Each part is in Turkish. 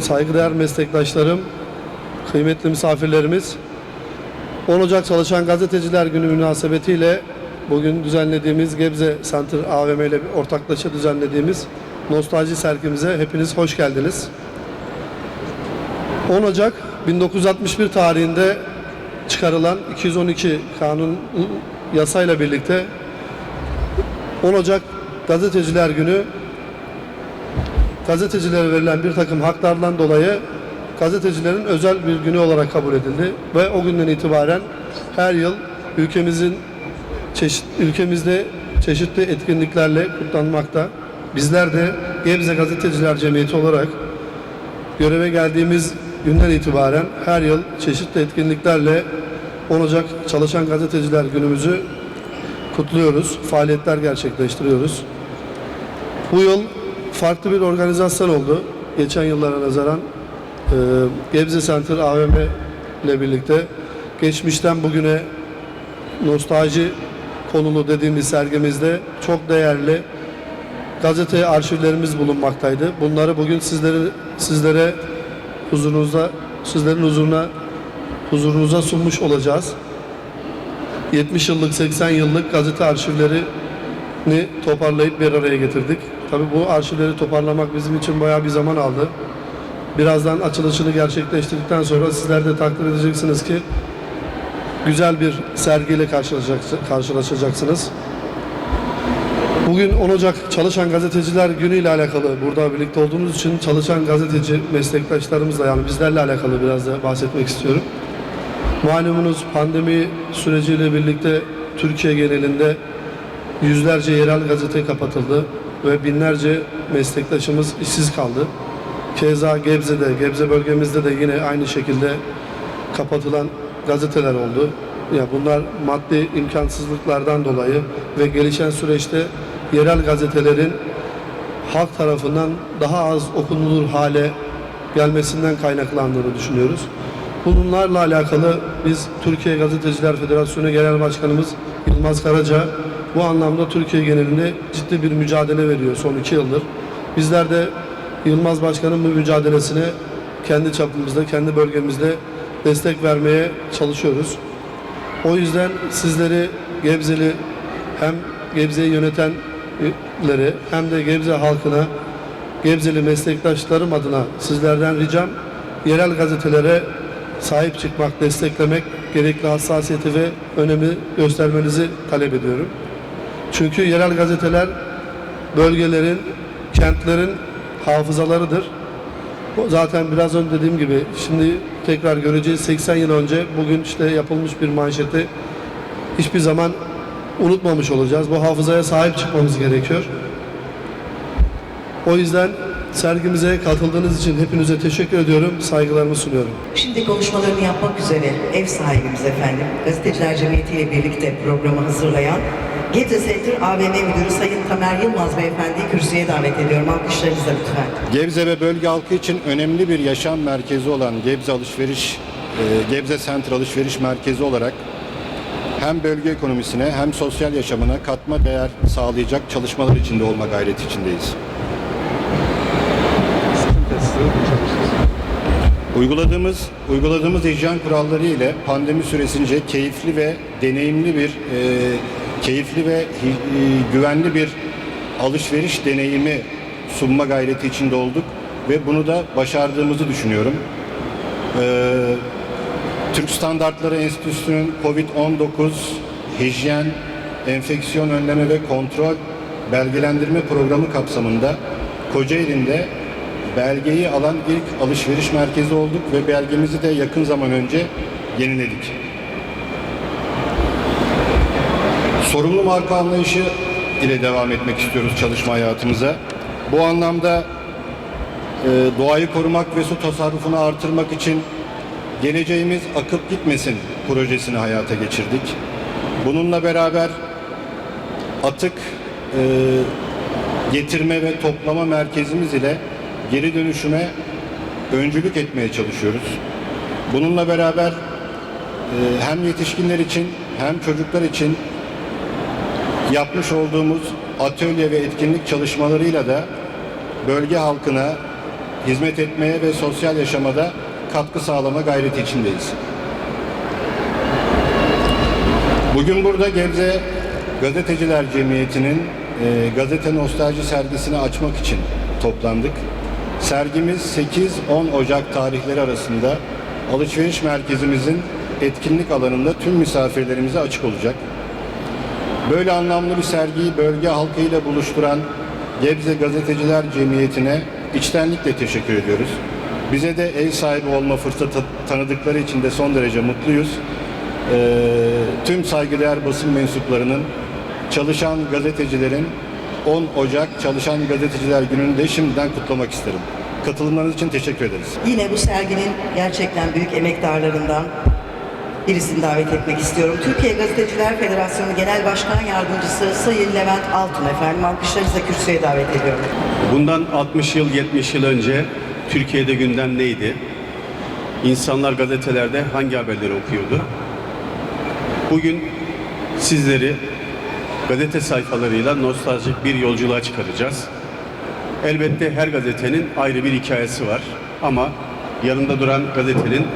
Saygıdeğer meslektaşlarım, kıymetli misafirlerimiz, 10 Ocak Çalışan Gazeteciler Günü münasebetiyle bugün düzenlediğimiz Gebze Center AVM ile ortaklaşa düzenlediğimiz nostalji sergimize hepiniz hoş geldiniz. 10 Ocak 1961 tarihinde çıkarılan 212 kanun yasayla birlikte 10 Ocak Gazeteciler Günü gazetecilere verilen bir takım haklardan dolayı gazetecilerin özel bir günü olarak kabul edildi ve o günden itibaren her yıl ülkemizin çeşit ülkemizde çeşitli etkinliklerle kutlanmakta. Bizler de Gebze Gazeteciler Cemiyeti olarak göreve geldiğimiz günden itibaren her yıl çeşitli etkinliklerle 10 Ocak Çalışan Gazeteciler Günümüzü kutluyoruz. Faaliyetler gerçekleştiriyoruz. Bu yıl farklı bir organizasyon oldu. Geçen yıllara nazaran e, Gebze Center AVM ile birlikte geçmişten bugüne nostalji konulu dediğimiz sergimizde çok değerli gazete arşivlerimiz bulunmaktaydı. Bunları bugün sizlere sizlere huzurunuzda sizlerin huzuruna huzurunuza sunmuş olacağız. 70 yıllık 80 yıllık gazete arşivlerini toparlayıp bir araya getirdik. Tabii bu arşivleri toparlamak bizim için bayağı bir zaman aldı. Birazdan açılışını gerçekleştirdikten sonra sizler de takdir edeceksiniz ki güzel bir sergiyle karşılaşacak- karşılaşacaksınız. Bugün 10 Ocak Çalışan Gazeteciler Günü ile alakalı burada birlikte olduğumuz için çalışan gazeteci meslektaşlarımızla yani bizlerle alakalı biraz da bahsetmek istiyorum. Malumunuz pandemi süreciyle birlikte Türkiye genelinde yüzlerce yerel gazete kapatıldı ve binlerce meslektaşımız işsiz kaldı. Keza Gebze'de, Gebze bölgemizde de yine aynı şekilde kapatılan gazeteler oldu. Ya bunlar maddi imkansızlıklardan dolayı ve gelişen süreçte yerel gazetelerin halk tarafından daha az okunulur hale gelmesinden kaynaklandığını düşünüyoruz. Bunlarla alakalı biz Türkiye Gazeteciler Federasyonu Genel Başkanımız Yılmaz Karaca bu anlamda Türkiye genelinde ciddi bir mücadele veriyor son iki yıldır. Bizler de Yılmaz Başkan'ın bu mücadelesine kendi çapımızda, kendi bölgemizde destek vermeye çalışıyoruz. O yüzden sizleri Gebzeli hem Gebze'yi yönetenleri hem de Gebze halkına, Gebzeli meslektaşlarım adına sizlerden ricam yerel gazetelere sahip çıkmak, desteklemek, gerekli hassasiyeti ve önemi göstermenizi talep ediyorum. Çünkü yerel gazeteler bölgelerin, kentlerin hafızalarıdır. Zaten biraz önce dediğim gibi şimdi tekrar göreceğiz 80 yıl önce bugün işte yapılmış bir manşeti hiçbir zaman unutmamış olacağız. Bu hafızaya sahip çıkmamız gerekiyor. O yüzden sergimize katıldığınız için hepinize teşekkür ediyorum. Saygılarımı sunuyorum. Şimdi konuşmalarını yapmak üzere ev sahibimiz efendim, Gazeteciler Cemiyeti ile birlikte programı hazırlayan Gebze Center AVM Müdürü Sayın Tamer Yılmaz Beyefendi'yi kürsüye davet ediyorum. Alkışlarınızla lütfen. Gebze ve bölge halkı için önemli bir yaşam merkezi olan Gebze Alışveriş, e, Gebze Center Alışveriş Merkezi olarak hem bölge ekonomisine hem sosyal yaşamına katma değer sağlayacak çalışmalar içinde olma gayreti içindeyiz. Uyguladığımız uyguladığımız hijyen kuralları ile pandemi süresince keyifli ve deneyimli bir e, keyifli ve e, güvenli bir alışveriş deneyimi sunma gayreti içinde olduk ve bunu da başardığımızı düşünüyorum. Ee, Türk Standartları Enstitüsü'nün COVID-19 hijyen, enfeksiyon önleme ve kontrol belgelendirme programı kapsamında Kocaeli'nde belgeyi alan ilk alışveriş merkezi olduk ve belgemizi de yakın zaman önce yeniledik. Sorumlu marka anlayışı ile devam etmek istiyoruz çalışma hayatımıza. Bu anlamda e, doğayı korumak ve su tasarrufunu artırmak için geleceğimiz akıp gitmesin projesini hayata geçirdik. Bununla beraber atık e, getirme ve toplama merkezimiz ile geri dönüşüme öncülük etmeye çalışıyoruz. Bununla beraber e, hem yetişkinler için hem çocuklar için yapmış olduğumuz atölye ve etkinlik çalışmalarıyla da bölge halkına hizmet etmeye ve sosyal yaşamada katkı sağlama gayreti içindeyiz. Bugün burada Gebze Gazeteciler Cemiyeti'nin e, Gazete Nostalji sergisini açmak için toplandık. Sergimiz 8-10 Ocak tarihleri arasında alışveriş merkezimizin etkinlik alanında tüm misafirlerimize açık olacak. Böyle anlamlı bir sergiyi bölge halkıyla buluşturan Gebze Gazeteciler Cemiyeti'ne içtenlikle teşekkür ediyoruz. Bize de ev sahibi olma fırsatı tanıdıkları için de son derece mutluyuz. Ee, tüm saygıdeğer basın mensuplarının, çalışan gazetecilerin 10 Ocak Çalışan Gazeteciler Günü'nü de şimdiden kutlamak isterim. Katılımlarınız için teşekkür ederiz. Yine bu serginin gerçekten büyük emektarlarından birisini davet etmek istiyorum. Türkiye Gazeteciler Federasyonu Genel Başkan Yardımcısı Sayın Levent Altun efendim. Alkışlarınızla kürsüye davet ediyorum. Bundan 60 yıl, 70 yıl önce Türkiye'de gündem neydi? İnsanlar gazetelerde hangi haberleri okuyordu? Bugün sizleri gazete sayfalarıyla nostaljik bir yolculuğa çıkaracağız. Elbette her gazetenin ayrı bir hikayesi var ama yanında duran gazetenin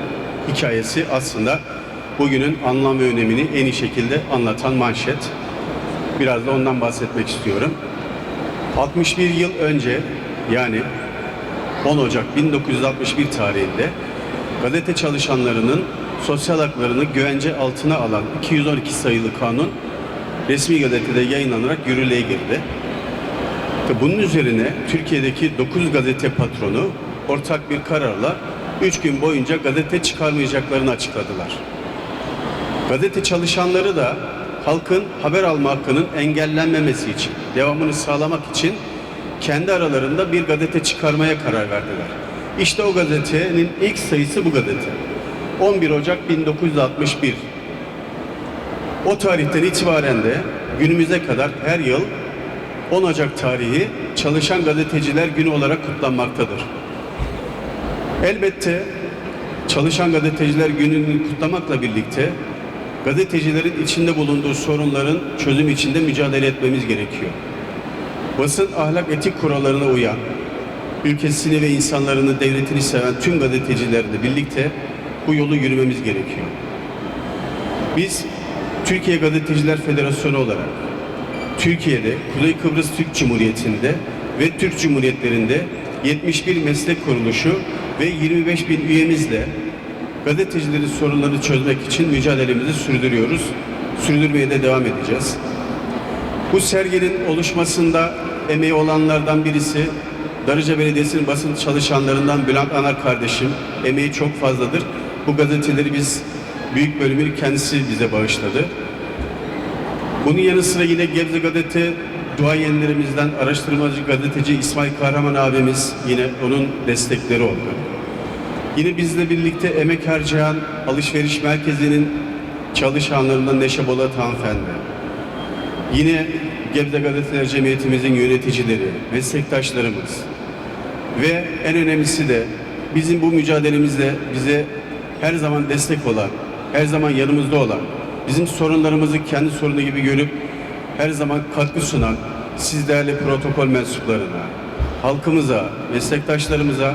hikayesi aslında bugünün anlam ve önemini en iyi şekilde anlatan manşet. Biraz da ondan bahsetmek istiyorum. 61 yıl önce yani 10 Ocak 1961 tarihinde gazete çalışanlarının sosyal haklarını güvence altına alan 212 sayılı kanun resmi gazetede yayınlanarak yürürlüğe girdi. Bunun üzerine Türkiye'deki 9 gazete patronu ortak bir kararla 3 gün boyunca gazete çıkarmayacaklarını açıkladılar. Gazete çalışanları da halkın haber alma hakkının engellenmemesi için, devamını sağlamak için kendi aralarında bir gazete çıkarmaya karar verdiler. İşte o gazetenin ilk sayısı bu gazete. 11 Ocak 1961. O tarihten itibaren de günümüze kadar her yıl 10 Ocak tarihi Çalışan Gazeteciler Günü olarak kutlanmaktadır. Elbette Çalışan Gazeteciler Günü'nü kutlamakla birlikte gazetecilerin içinde bulunduğu sorunların çözüm içinde mücadele etmemiz gerekiyor. Basın ahlak etik kurallarına uyan, ülkesini ve insanlarını, devletini seven tüm gazetecilerle birlikte bu yolu yürümemiz gerekiyor. Biz Türkiye Gazeteciler Federasyonu olarak Türkiye'de, Kuzey Kıbrıs Türk Cumhuriyeti'nde ve Türk Cumhuriyetlerinde 71 meslek kuruluşu ve 25 bin üyemizle gazetecilerin sorunlarını çözmek için mücadelemizi sürdürüyoruz. Sürdürmeye de devam edeceğiz. Bu serginin oluşmasında emeği olanlardan birisi Darıca Belediyesi'nin basın çalışanlarından Bülent Anar kardeşim. Emeği çok fazladır. Bu gazeteleri biz büyük bölümünü kendisi bize bağışladı. Bunun yanı sıra yine Gebze Gazete duayenlerimizden araştırmacı gazeteci İsmail Kahraman abimiz yine onun destekleri oldu. Yine bizle birlikte emek harcayan alışveriş merkezinin çalışanlarından Neşe Bolat hanımefendi. Yine Gebze Gazeteler Cemiyetimizin yöneticileri, meslektaşlarımız ve en önemlisi de bizim bu mücadelemizde bize her zaman destek olan, her zaman yanımızda olan, bizim sorunlarımızı kendi sorunu gibi görüp her zaman katkı sunan siz değerli protokol mensuplarına, halkımıza, meslektaşlarımıza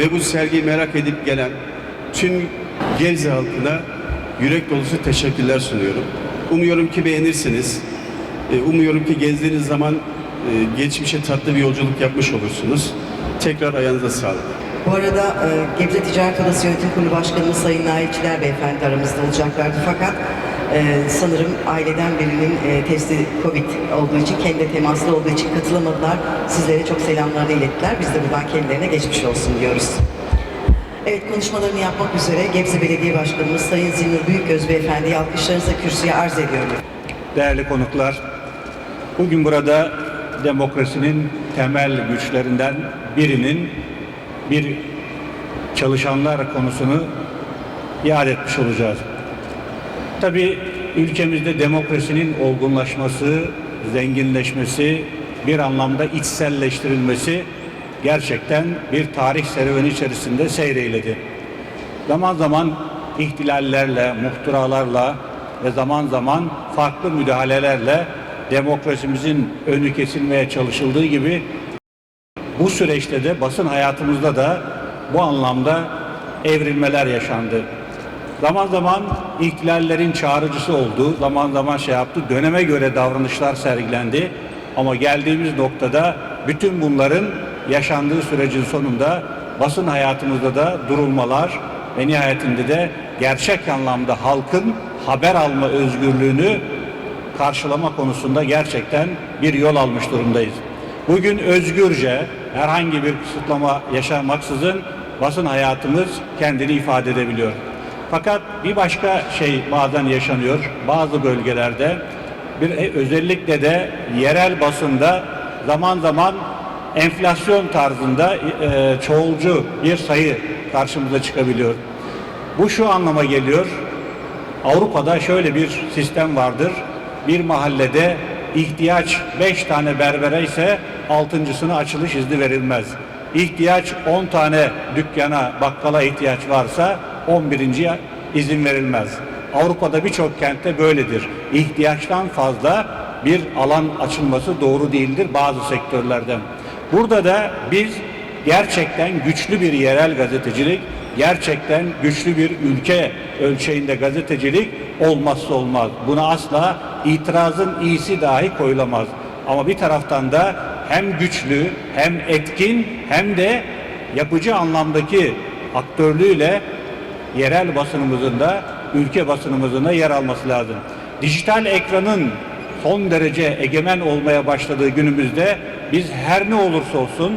ve bu sergiyi merak edip gelen tüm Gebze halkına yürek dolusu teşekkürler sunuyorum. Umuyorum ki beğenirsiniz. E, Umuyorum ki gezdiğiniz zaman e, geçmişe tatlı bir yolculuk yapmış olursunuz. Tekrar ayağınıza sağlık. Bu arada e, Gebze Ticaret Odası Yönetim Kurulu Başkanımız Sayın Nailçiler Beyefendi aramızda olacaklardı. Fakat e, sanırım aileden birinin e, testi Covid olduğu için, kendi temaslı olduğu için katılamadılar. Sizlere çok selamlarını ilettiler. Biz de buradan kendilerine geçmiş olsun diyoruz. Evet konuşmalarını yapmak üzere Gebze Belediye Başkanımız Sayın Zinnur Büyükgöz Beyefendi'yi alkışlarınızla kürsüye arz ediyorum. Değerli konuklar, bugün burada demokrasinin temel güçlerinden birinin bir çalışanlar konusunu iade etmiş olacağız. Tabii ülkemizde demokrasinin olgunlaşması, zenginleşmesi bir anlamda içselleştirilmesi gerçekten bir tarih serüveni içerisinde seyreyledi. Zaman zaman ihtilallerle, muhtıralarla ve zaman zaman farklı müdahalelerle demokrasimizin önü kesilmeye çalışıldığı gibi bu süreçte de basın hayatımızda da bu anlamda evrilmeler yaşandı. Zaman zaman ihtilallerin çağrıcısı oldu, zaman zaman şey yaptı, döneme göre davranışlar sergilendi. Ama geldiğimiz noktada bütün bunların yaşandığı sürecin sonunda basın hayatımızda da durulmalar ve nihayetinde de gerçek anlamda halkın haber alma özgürlüğünü karşılama konusunda gerçekten bir yol almış durumdayız. Bugün özgürce herhangi bir kısıtlama yaşamaksızın basın hayatımız kendini ifade edebiliyor. Fakat bir başka şey bazen yaşanıyor bazı bölgelerde. Bir e, özellikle de yerel basında zaman zaman enflasyon tarzında e, çoğulcu bir sayı karşımıza çıkabiliyor. Bu şu anlama geliyor. Avrupa'da şöyle bir sistem vardır. Bir mahallede ihtiyaç 5 tane berbere ise altıncısına açılış izni verilmez. İhtiyaç 10 tane dükkana, bakkala ihtiyaç varsa 11. izin verilmez. Avrupa'da birçok kentte böyledir. İhtiyaçtan fazla bir alan açılması doğru değildir bazı sektörlerden. Burada da biz gerçekten güçlü bir yerel gazetecilik, gerçekten güçlü bir ülke ölçeğinde gazetecilik olmazsa olmaz. Buna asla itirazın iyisi dahi koyulamaz. Ama bir taraftan da hem güçlü, hem etkin, hem de yapıcı anlamdaki aktörlüğüyle yerel basınımızın da ülke basınımızın da yer alması lazım. Dijital ekranın son derece egemen olmaya başladığı günümüzde biz her ne olursa olsun,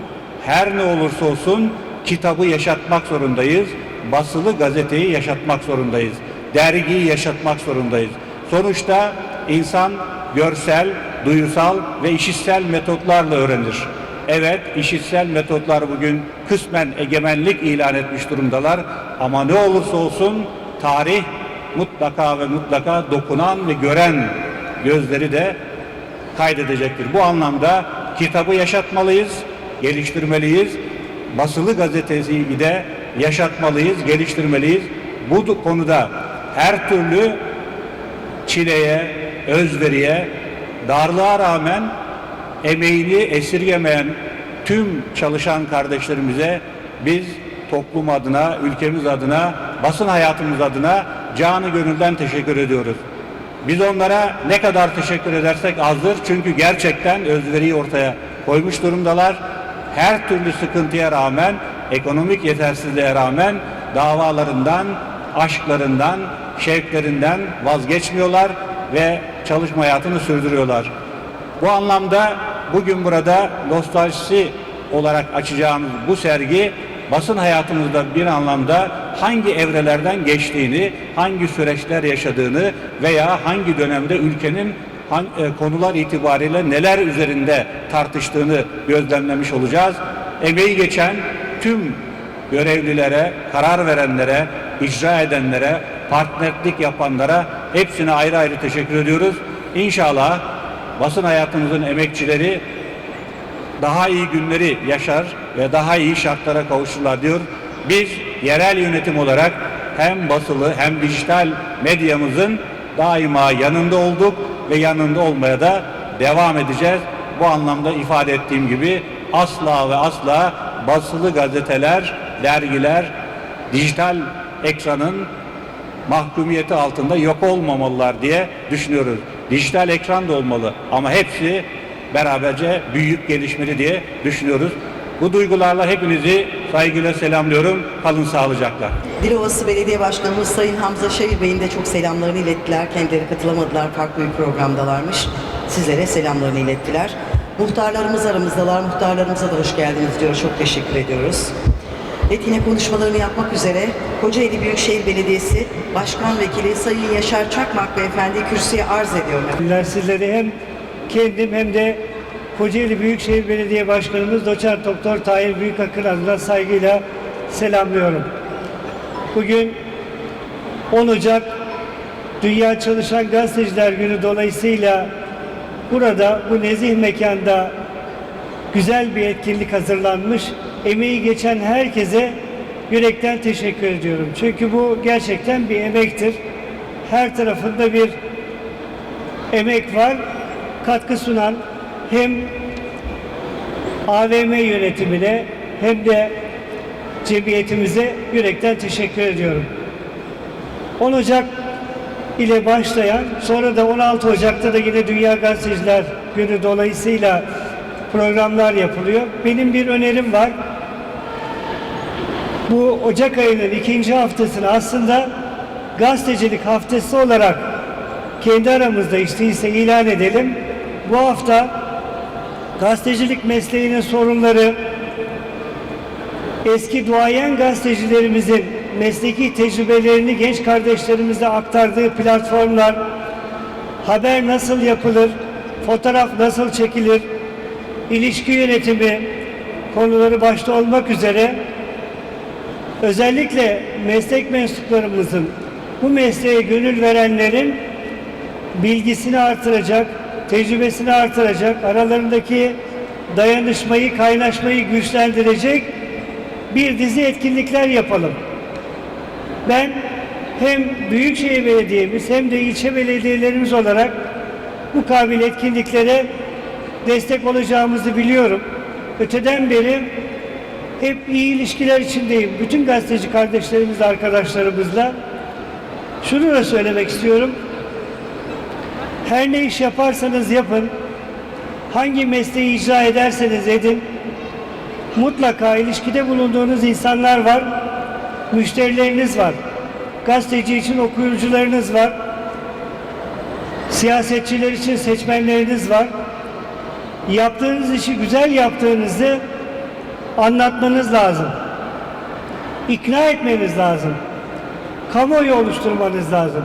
her ne olursa olsun kitabı yaşatmak zorundayız. Basılı gazeteyi yaşatmak zorundayız. Dergiyi yaşatmak zorundayız. Sonuçta insan görsel, duyusal ve işitsel metotlarla öğrenir. Evet, işitsel metotlar bugün kısmen egemenlik ilan etmiş durumdalar. Ama ne olursa olsun tarih mutlaka ve mutlaka dokunan ve gören gözleri de kaydedecektir. Bu anlamda kitabı yaşatmalıyız, geliştirmeliyiz. Basılı gazeteciyi de yaşatmalıyız, geliştirmeliyiz. Bu konuda her türlü çileye, özveriye, darlığa rağmen emeğini esirgemeyen tüm çalışan kardeşlerimize biz toplum adına, ülkemiz adına, basın hayatımız adına canı gönülden teşekkür ediyoruz. Biz onlara ne kadar teşekkür edersek azdır. Çünkü gerçekten özveriyi ortaya koymuş durumdalar. Her türlü sıkıntıya rağmen, ekonomik yetersizliğe rağmen davalarından, aşklarından, şevklerinden vazgeçmiyorlar ve çalışma hayatını sürdürüyorlar. Bu anlamda bugün burada nostaljisi olarak açacağımız bu sergi basın hayatımızda bir anlamda hangi evrelerden geçtiğini, hangi süreçler yaşadığını veya hangi dönemde ülkenin e, konular itibariyle neler üzerinde tartıştığını gözlemlemiş olacağız. Emeği geçen tüm görevlilere, karar verenlere, icra edenlere, partnerlik yapanlara hepsine ayrı ayrı teşekkür ediyoruz. İnşallah basın hayatımızın emekçileri daha iyi günleri yaşar ve daha iyi şartlara kavuşurlar diyor. Biz yerel yönetim olarak hem basılı hem dijital medyamızın daima yanında olduk ve yanında olmaya da devam edeceğiz. Bu anlamda ifade ettiğim gibi asla ve asla basılı gazeteler, dergiler, dijital ekranın mahkumiyeti altında yok olmamalılar diye düşünüyoruz. Dijital ekran da olmalı ama hepsi beraberce büyüyüp gelişmeli diye düşünüyoruz. Bu duygularla hepinizi saygıyla selamlıyorum. Kalın sağlıcakla. Dilovası Belediye Başkanımız Sayın Hamza Şehir Bey'in de çok selamlarını ilettiler. Kendileri katılamadılar, farklı bir programdalarmış. Sizlere selamlarını ilettiler. Muhtarlarımız aramızdalar. Muhtarlarımıza da hoş geldiniz diyor. Çok teşekkür ediyoruz. Evet yine konuşmalarını yapmak üzere Kocaeli Büyükşehir Belediyesi Başkan Vekili Sayın Yaşar Çakmak Beyefendi kürsüye arz ediyorum. Ben sizleri hem kendim hem de Kocaeli Büyükşehir Belediye Başkanımız Doçent Doktor Tahir Büyükakın adına saygıyla selamlıyorum. Bugün 10 Ocak Dünya Çalışan Gazeteciler Günü dolayısıyla burada bu nezih mekanda güzel bir etkinlik hazırlanmış. Emeği geçen herkese yürekten teşekkür ediyorum. Çünkü bu gerçekten bir emektir. Her tarafında bir emek var. Katkı sunan hem AVM yönetimine hem de cemiyetimize yürekten teşekkür ediyorum. 10 Ocak ile başlayan, sonra da 16 Ocak'ta da yine Dünya Gazeteciler Günü dolayısıyla programlar yapılıyor. Benim bir önerim var. Bu Ocak ayının ikinci haftasını aslında gazetecilik haftası olarak kendi aramızda işte ilan edelim. Bu hafta gazetecilik mesleğinin sorunları, eski duayen gazetecilerimizin mesleki tecrübelerini genç kardeşlerimize aktardığı platformlar, haber nasıl yapılır, fotoğraf nasıl çekilir, ilişki yönetimi konuları başta olmak üzere özellikle meslek mensuplarımızın bu mesleğe gönül verenlerin bilgisini artıracak, tecrübesini artıracak, aralarındaki dayanışmayı, kaynaşmayı güçlendirecek bir dizi etkinlikler yapalım. Ben hem Büyükşehir Belediye'miz hem de ilçe belediyelerimiz olarak bu kabil etkinliklere destek olacağımızı biliyorum. Öteden beri hep iyi ilişkiler içindeyim. Bütün gazeteci kardeşlerimiz, arkadaşlarımızla. Şunu da söylemek istiyorum. Her ne iş yaparsanız yapın, hangi mesleği icra ederseniz edin, mutlaka ilişkide bulunduğunuz insanlar var, müşterileriniz var. Gazeteci için okuyucularınız var. Siyasetçiler için seçmenleriniz var. Yaptığınız işi güzel yaptığınızı anlatmanız lazım. İkna etmeniz lazım. Kamuoyu oluşturmanız lazım.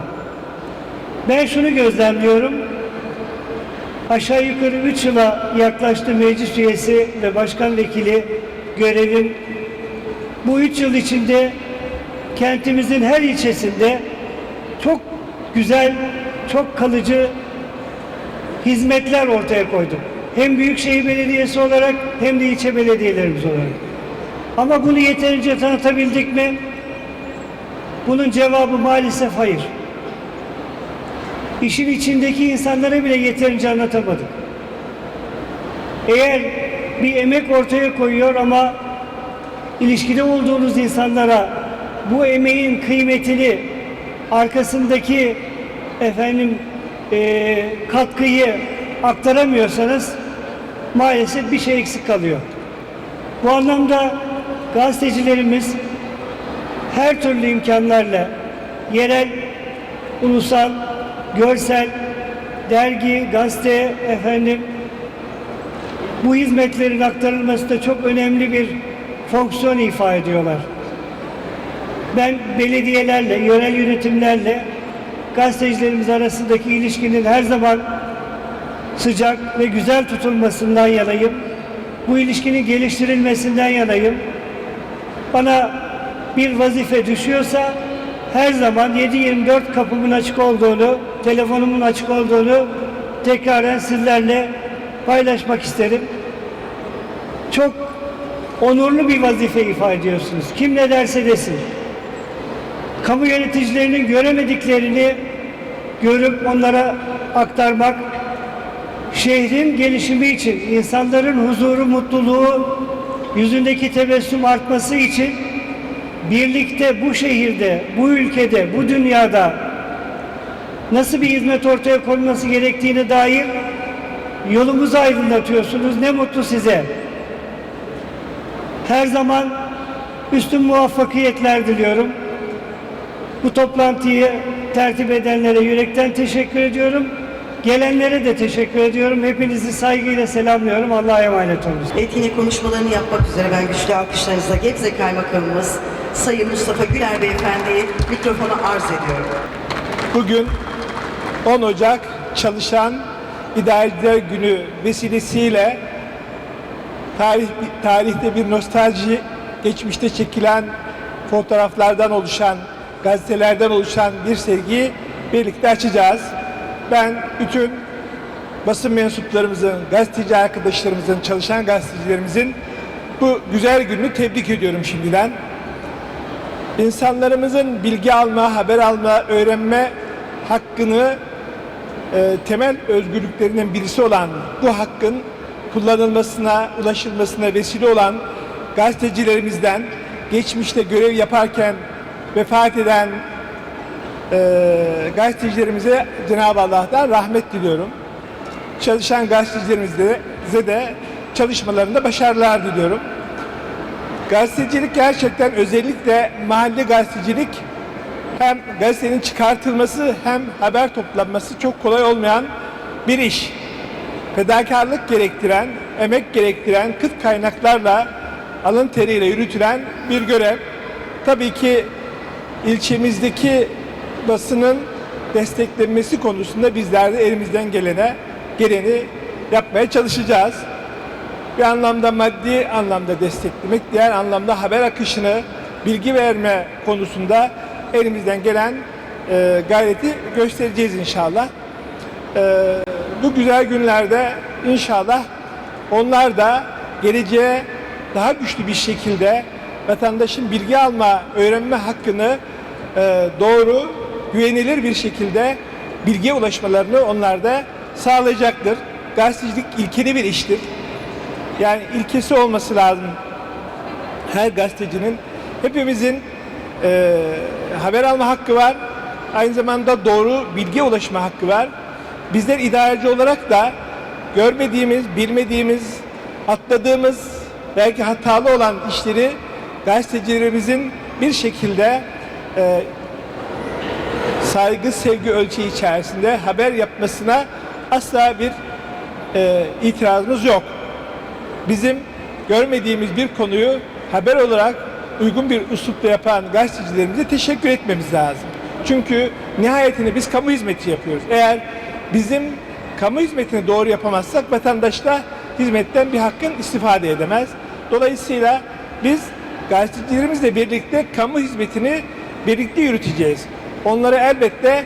Ben şunu gözlemliyorum. Aşağı yukarı 3 yıla yaklaştı meclis üyesi ve başkan vekili görevim. Bu 3 yıl içinde kentimizin her ilçesinde çok güzel, çok kalıcı hizmetler ortaya koydum. Hem Büyükşehir Belediyesi olarak hem de ilçe belediyelerimiz olarak. Ama bunu yeterince tanıtabildik mi? Bunun cevabı maalesef hayır. İşin içindeki insanlara bile yeterince anlatamadık. Eğer bir emek ortaya koyuyor ama ilişkide olduğunuz insanlara bu emeğin kıymetini arkasındaki efendim eee, katkıyı aktaramıyorsanız maalesef bir şey eksik kalıyor. Bu anlamda gazetecilerimiz her türlü imkanlarla yerel, ulusal, görsel, dergi, gazete, efendim bu hizmetlerin aktarılması da çok önemli bir fonksiyon ifa ediyorlar. Ben belediyelerle, yörel yönetimlerle gazetecilerimiz arasındaki ilişkinin her zaman sıcak ve güzel tutulmasından yanayım. Bu ilişkinin geliştirilmesinden yanayım. Bana bir vazife düşüyorsa her zaman 7-24 kapımın açık olduğunu, telefonumun açık olduğunu tekraren sizlerle paylaşmak isterim. Çok onurlu bir vazife ifade ediyorsunuz. Kim ne derse desin. Kamu yöneticilerinin göremediklerini görüp onlara aktarmak, şehrin gelişimi için, insanların huzuru, mutluluğu, yüzündeki tebessüm artması için birlikte bu şehirde, bu ülkede, bu dünyada nasıl bir hizmet ortaya konulması gerektiğine dair yolumuzu aydınlatıyorsunuz. Ne mutlu size. Her zaman üstün muvaffakiyetler diliyorum. Bu toplantıyı tertip edenlere yürekten teşekkür ediyorum. Gelenlere de teşekkür ediyorum. Hepinizi saygıyla selamlıyorum. Allah'a emanet olun. Etkinlik konuşmalarını yapmak üzere ben güçlü alkışlarınızla Gebze Kaymakamımız Sayın Mustafa Güler Beyefendi'ye mikrofonu arz ediyorum. Bugün 10 Ocak Çalışan İdareciler Günü vesilesiyle tarih, tarihte bir nostalji, geçmişte çekilen fotoğraflardan oluşan, gazetelerden oluşan bir sergiyi birlikte açacağız. Ben bütün basın mensuplarımızın, gazeteci arkadaşlarımızın, çalışan gazetecilerimizin bu güzel gününü tebrik ediyorum şimdiden. İnsanlarımızın bilgi alma, haber alma, öğrenme hakkını e, temel özgürlüklerinden birisi olan bu hakkın kullanılmasına, ulaşılmasına vesile olan gazetecilerimizden geçmişte görev yaparken vefat eden e, gazetecilerimize Cenab-ı Allah'tan rahmet diliyorum. Çalışan gazetecilerimize de çalışmalarında başarılar diliyorum. Gazetecilik gerçekten özellikle mahalle gazetecilik hem gazetenin çıkartılması hem haber toplanması çok kolay olmayan bir iş. Fedakarlık gerektiren, emek gerektiren, kıt kaynaklarla alın teriyle yürütülen bir görev. Tabii ki ilçemizdeki basının desteklenmesi konusunda bizler de elimizden gelene geleni yapmaya çalışacağız. Bir anlamda maddi anlamda desteklemek, diğer anlamda haber akışını bilgi verme konusunda elimizden gelen e, gayreti göstereceğiz inşallah. E, bu güzel günlerde inşallah onlar da geleceğe daha güçlü bir şekilde vatandaşın bilgi alma, öğrenme hakkını e, doğru, güvenilir bir şekilde bilgiye ulaşmalarını onlar da sağlayacaktır. Gazetecilik ilkeli bir iştir. Yani ilkesi olması lazım her gazetecinin. Hepimizin e, haber alma hakkı var. Aynı zamanda doğru bilgiye ulaşma hakkı var. Bizler idareci olarak da görmediğimiz, bilmediğimiz, atladığımız, belki hatalı olan işleri gazetecilerimizin bir şekilde e, saygı, sevgi ölçeği içerisinde haber yapmasına asla bir e, itirazımız yok. Bizim görmediğimiz bir konuyu haber olarak uygun bir üslupla yapan gazetecilerimize teşekkür etmemiz lazım. Çünkü nihayetinde biz kamu hizmeti yapıyoruz. Eğer bizim kamu hizmetini doğru yapamazsak vatandaş da hizmetten bir hakkın istifade edemez. Dolayısıyla biz gazetecilerimizle birlikte kamu hizmetini birlikte yürüteceğiz. Onları elbette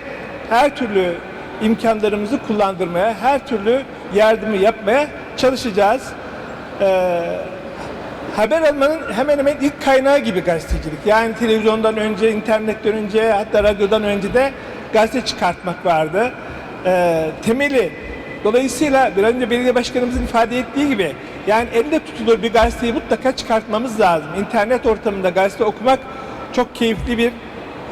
her türlü imkanlarımızı kullandırmaya, her türlü yardımı yapmaya çalışacağız. Ee, haber almanın hemen hemen ilk kaynağı gibi gazetecilik. Yani televizyondan önce, internetten önce, hatta radyodan önce de gazete çıkartmak vardı. Ee, temeli. Dolayısıyla bir önce belediye başkanımızın ifade ettiği gibi yani elde tutulur bir gazeteyi mutlaka çıkartmamız lazım. İnternet ortamında gazete okumak çok keyifli bir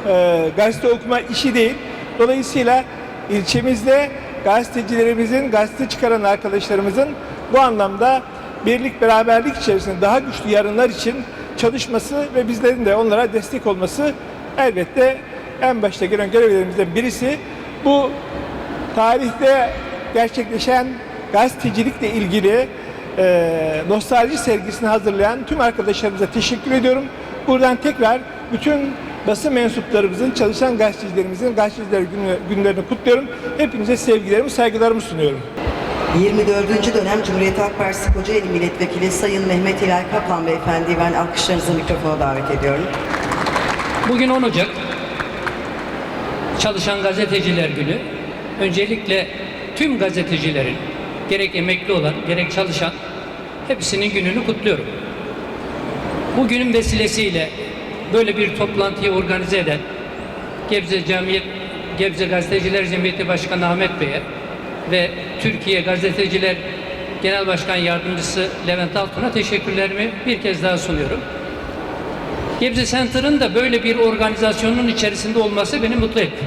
e, gazete okuma işi değil. Dolayısıyla ilçemizde gazetecilerimizin, gazete çıkaran arkadaşlarımızın bu anlamda birlik beraberlik içerisinde daha güçlü yarınlar için çalışması ve bizlerin de onlara destek olması elbette en başta gelen görevlerimizden birisi. Bu tarihte gerçekleşen gazetecilikle ilgili e, nostalji sergisini hazırlayan tüm arkadaşlarımıza teşekkür ediyorum. Buradan tekrar bütün basın mensuplarımızın, çalışan gazetecilerimizin gazeteciler günü, günlerini kutluyorum. Hepinize sevgilerimi, saygılarımı sunuyorum. 24. dönem Cumhuriyet Halk Partisi Kocaeli Milletvekili Sayın Mehmet Hilal Kaplan Beyefendi'yi ben alkışlarınızı mikrofona davet ediyorum. Bugün 10 Ocak Çalışan Gazeteciler Günü. Öncelikle tüm gazetecilerin gerek emekli olan gerek çalışan hepsinin gününü kutluyorum. Bu günün vesilesiyle böyle bir toplantıyı organize eden Gebze Cemiyet Gebze Gazeteciler Cemiyeti Başkanı Ahmet Bey'e ve Türkiye Gazeteciler Genel Başkan Yardımcısı Levent Altun'a teşekkürlerimi bir kez daha sunuyorum. Gebze Center'ın da böyle bir organizasyonun içerisinde olması beni mutlu etti.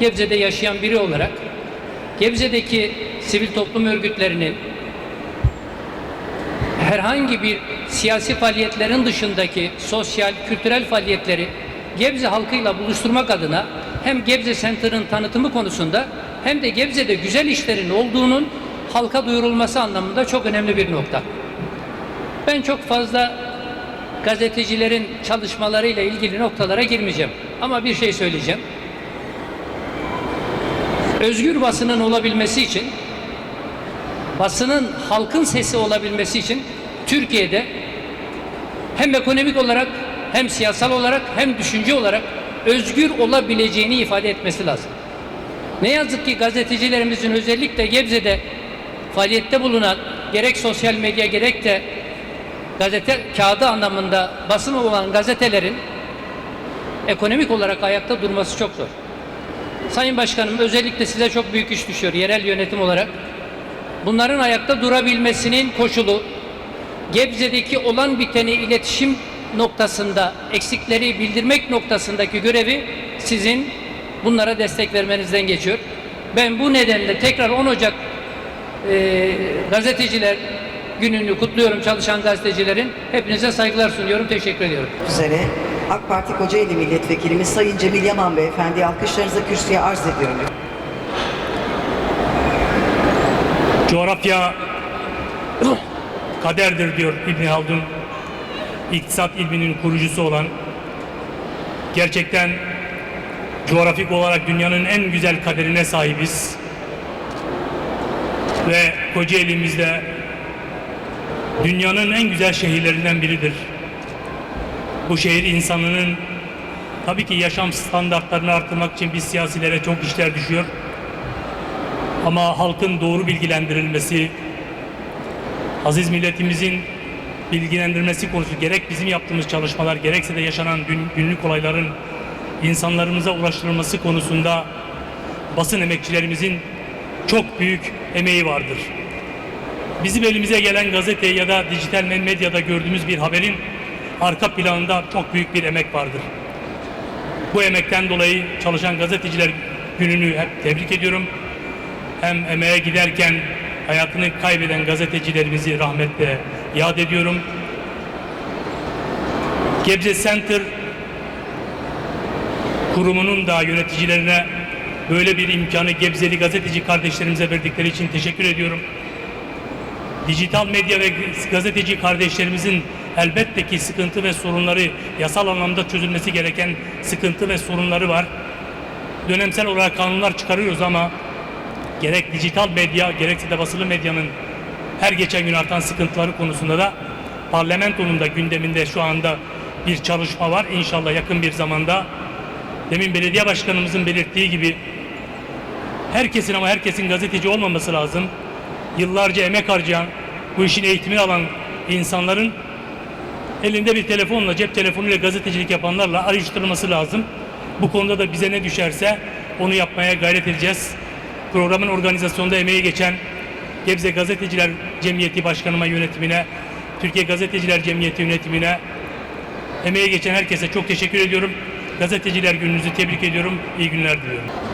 Gebze'de yaşayan biri olarak Gebze'deki sivil toplum örgütlerinin herhangi bir siyasi faaliyetlerin dışındaki sosyal, kültürel faaliyetleri Gebze halkıyla buluşturmak adına hem Gebze Center'ın tanıtımı konusunda hem de Gebze'de güzel işlerin olduğunun halka duyurulması anlamında çok önemli bir nokta. Ben çok fazla gazetecilerin çalışmalarıyla ilgili noktalara girmeyeceğim. Ama bir şey söyleyeceğim. Özgür basının olabilmesi için, basının halkın sesi olabilmesi için Türkiye'de hem ekonomik olarak hem siyasal olarak hem düşünce olarak özgür olabileceğini ifade etmesi lazım. Ne yazık ki gazetecilerimizin özellikle Gebze'de faaliyette bulunan gerek sosyal medya gerek de gazete kağıdı anlamında basın olan gazetelerin ekonomik olarak ayakta durması çok zor. Sayın Başkanım özellikle size çok büyük iş düşüyor yerel yönetim olarak. Bunların ayakta durabilmesinin koşulu Gebze'deki olan biteni iletişim noktasında eksikleri bildirmek noktasındaki görevi sizin bunlara destek vermenizden geçiyor. Ben bu nedenle tekrar 10 Ocak e, gazeteciler gününü kutluyorum çalışan gazetecilerin. Hepinize saygılar sunuyorum. Teşekkür ediyorum. üzere AK Parti Kocaeli Milletvekilimiz Sayın Cemil Yaman Beyefendi alkışlarınızla kürsüye arz ediyorum. Coğrafya kaderdir diyor İbn Haldun. İktisat ilminin kurucusu olan gerçekten coğrafik olarak dünyanın en güzel kaderine sahibiz. Ve Kocaeli'mizde dünyanın en güzel şehirlerinden biridir. Bu şehir insanının tabii ki yaşam standartlarını artırmak için biz siyasilere çok işler düşüyor. Ama halkın doğru bilgilendirilmesi, aziz milletimizin bilgilendirmesi konusu gerek bizim yaptığımız çalışmalar gerekse de yaşanan gün- günlük olayların insanlarımıza ulaştırılması konusunda basın emekçilerimizin çok büyük emeği vardır. Bizim elimize gelen gazete ya da dijital medyada gördüğümüz bir haberin arka planında çok büyük bir emek vardır. Bu emekten dolayı çalışan gazeteciler gününü hep tebrik ediyorum hem emeğe giderken hayatını kaybeden gazetecilerimizi rahmetle yad ediyorum. Gebze Center kurumunun da yöneticilerine böyle bir imkanı Gebzeli gazeteci kardeşlerimize verdikleri için teşekkür ediyorum. Dijital medya ve gazeteci kardeşlerimizin elbette ki sıkıntı ve sorunları, yasal anlamda çözülmesi gereken sıkıntı ve sorunları var. Dönemsel olarak kanunlar çıkarıyoruz ama gerek dijital medya gerekse de basılı medyanın her geçen gün artan sıkıntıları konusunda da parlamentonun da gündeminde şu anda bir çalışma var. İnşallah yakın bir zamanda demin belediye başkanımızın belirttiği gibi herkesin ama herkesin gazeteci olmaması lazım. Yıllarca emek harcayan, bu işin eğitimini alan insanların elinde bir telefonla, cep telefonuyla gazetecilik yapanlarla ayrıştırılması lazım. Bu konuda da bize ne düşerse onu yapmaya gayret edeceğiz. Programın organizasyonunda emeği geçen Gebze Gazeteciler Cemiyeti Başkanıma yönetimine, Türkiye Gazeteciler Cemiyeti yönetimine, emeği geçen herkese çok teşekkür ediyorum. Gazeteciler gününüzü tebrik ediyorum. İyi günler diliyorum.